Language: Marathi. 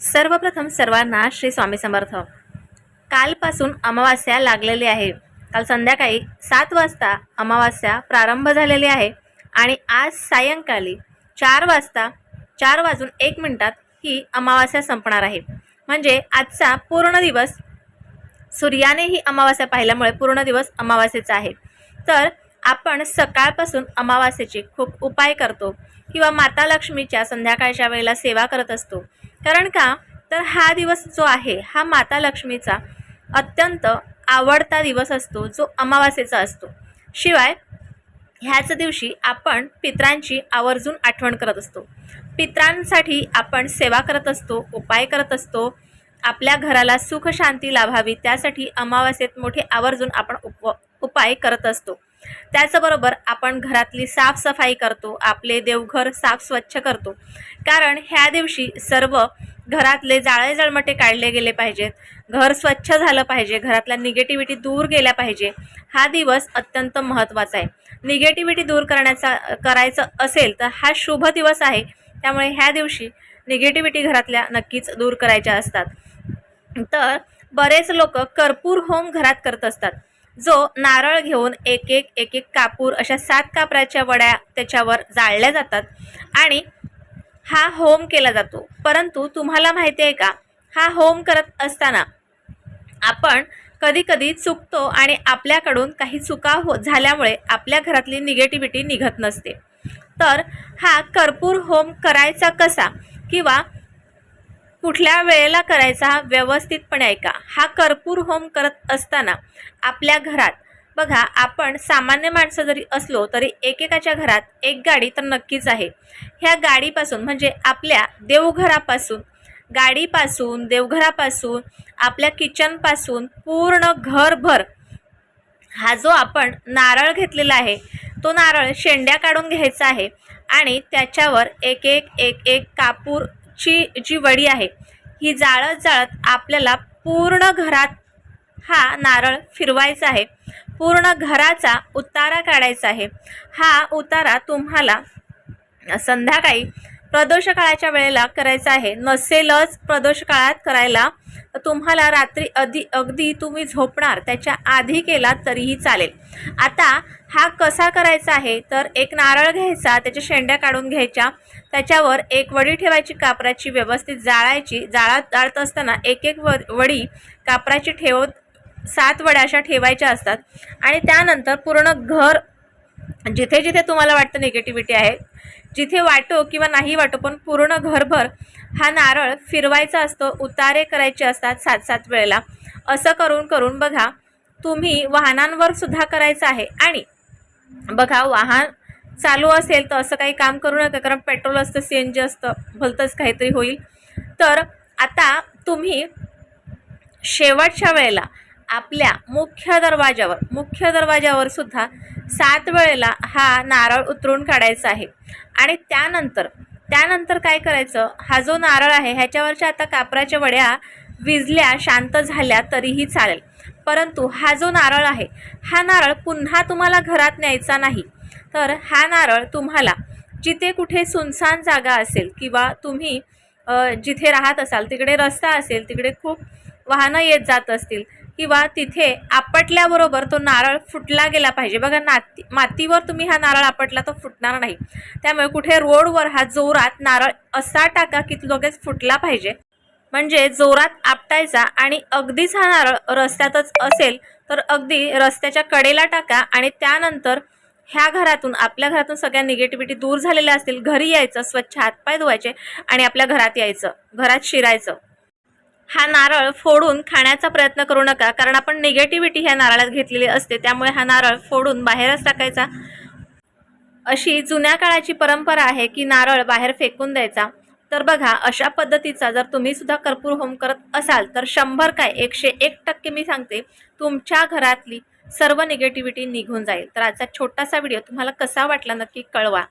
सर्वप्रथम सर्वांना श्री स्वामी समर्थ. कालपासून अमावास्या लागलेली आहे. काल संध्याकाळी सात वाजता अमावास्या प्रारंभ झालेली आहे आणि आज सायंकाळी चार वाजता चार वाजून एक मिनिटात ही अमावास्या संपणार आहे. म्हणजे आजचा पूर्ण दिवस सूर्याने ही अमावास्या पाहिल्यामुळे पूर्ण दिवस अमावास्येचा आहे. तर आपण सकाळपासून अमावास्येचे खूप उपाय करतो किंवा माता लक्ष्मीच्या संध्याकाळच्या वेळेला सेवा करत असतो. कारण का? तर हा दिवस जो आहे हा माता लक्ष्मीचा अत्यंत आवडता दिवस असतो जो अमावास्येचा असतो. शिवाय ह्याच दिवशी आपण पित्रांची आवर्जून आठवण करत असतो. पित्रांसाठी आपण सेवा करत असतो उपाय करत असतो आपल्या घराला सुख शांती लाभावी त्यासाठी अमावास्येत मोठे आवर्जून आपण उप उपाय करत असतो. त्याचबरोबर आपण घरातली साफसफाई करतो आपले देवघर साफ स्वच्छ करतो. कारण ह्या दिवशी सर्व घरातले जाळे जळमटे काढले गेले पाहिजेत. घर स्वच्छ झालं पाहिजे घरातल्या निगेटिव्हिटी दूर गेल्या पाहिजे. हा दिवस अत्यंत महत्त्वाचा आहे. निगेटिव्हिटी दूर करण्याचा करायचं असेल तर हा शुभ दिवस आहे. त्यामुळे ह्या दिवशी निगेटिव्हिटी घरातल्या नक्कीच दूर करायच्या असतात. तर बरेच लोक कर्पूर होम घरात करत असतात. जो नारळ घेऊन एक एक एक एक कापूर अशा सात कापराच्या वड्या त्याच्यावर जाळल्या जातात आणि हा होम केला जातो. परंतु तुम्हाला माहिती आहे का? हा होम करत असताना आपण कधी कधी चुकतो आणि आपल्याकडून काही चुका हो झाल्यामुळे आपल्या घरातली निगेटिव्हिटी निघत नसते. तर हा कर्पूर होम करायचा कसा? किंवा कुठल्या वेळेला करायचा हा व्यवस्थितपणे ऐका. हा कर्पूर होम करत असताना आपल्या घरात बघा आपण सामान्य माणसं जरी असलो तरी एकेकाच्या घरात एक गाडी तर नक्कीच आहे. ह्या गाडीपासून म्हणजे आपल्या देवघरापासून गाडीपासून देवघरापासून आपल्या किचनपासून पूर्ण घरभर हा जो आपण नारळ घेतलेला आहे तो नारळ शेंड्या काढून घ्यायचा आहे आणि त्याच्यावर एक एक एक एक कापूर ची जी वडी आहे ही जाळत जाळत आपल्याला पूर्ण घरात हा नारळ फिरवायचा आहे. पूर्ण घराचा उतारा काढायचा आहे. हा उतारा तुम्हाला संध्याकाळी प्रदोष काळाच्या वेळेला करायचा आहे. नसेलच प्रदोष काळात करायला तर तुम्हाला रात्री अधी अगदी तुम्ही झोपणार त्याच्या आधी केला तरीही चालेल. आता हा कसा करायचा आहे? तर एक नारळ घ्यायचा त्याच्या शेंड्या काढून घ्यायच्या त्याच्यावर एक वडी ठेवायची कापराची व्यवस्थित जाळायची जाळा जाळत असताना एक एक व वडी कापराची ठेवत सात वड्या अशा ठेवायच्या असतात. आणि त्यानंतर पूर्ण घर जिथे जिथे तुम्हाला वाटतं निगेटिव्हिटी आहे जिथे वाटो किंवा नाही वाटो पण पूर्ण घरभर हा नारळ फिरवायचा असतो उतारे करायचे असतात सात सात वेळेला. असं करून करून बघा तुम्ही वाहनांवर सुद्धा करायचं आहे. आणि बघा वाहन चालू असेल तर असं काही काम करू नका कारण पेट्रोल असतं सी एन जी असतं भलतंच काहीतरी होईल. तर आता तुम्ही शेवटच्या वेळेला आपल्या मुख्य दरवाजावर मुख्य दरवाजावर सुद्धा सात वेळेला हा नारळ उतरून काढायचा आहे. आणि त्यानंतर त्यानंतर काय करायचं? हा जो नारळ आहे ह्याच्यावरच्या आता कापराच्या वड्या विजल्या शांत झाल्या तरीही चालेल. परंतु हा जो नारळ आहे हा नारळ पुन्हा तुम्हाला घरात न्यायचा नाही. तर हा नारळ तुम्हाला जिथे कुठे सुनसान जागा असेल किंवा तुम्ही जिथे राहत असाल तिकडे रस्ता असेल तिकडे खूप वाहनं येत जात असतील किंवा तिथे आपटल्याबरोबर तो नारळ फुटला गेला पाहिजे. बघा नाती मातीवर तुम्ही हा नारळ आपटला तर फुटणार नाही. त्यामुळे कुठे रोडवर हा जोरात नारळ असा टाका की तो लगेच फुटला पाहिजे. म्हणजे जोरात आपटायचा आणि अगदीच हा नारळ रस्त्यातच असेल तर अगदी रस्त्याच्या कडेला टाका आणि त्यानंतर ह्या घरातून आपल्या घरातून सगळ्या निगेटिव्हिटी दूर झालेल्या असतील. घरी यायचं स्वच्छ हातपाय धुवायचे आणि आपल्या घरात यायचं घरात शिरायचं. हा नारळ फोडून खाण्याचा प्रयत्न करू नका कारण आपण निगेटिव्हिटी ह्या नारळात घेतलेली असते. त्यामुळे हा नारळ फोडून बाहेरच टाकायचा. अशी जुन्या काळाची परंपरा आहे की नारळ बाहेर फेकून द्यायचा. तर बघा अशा पद्धतीचा जर तुम्ही सुद्धा कर्पूर होम करत असाल तर शंभर काय एकशे एक टक्के मी सांगते तुमच्या घरातली सर्व निगेटिव्हिटी निघून जाईल. तर आजचा छोटासा व्हिडिओ तुम्हाला कसा वाटला नक्की कळवा.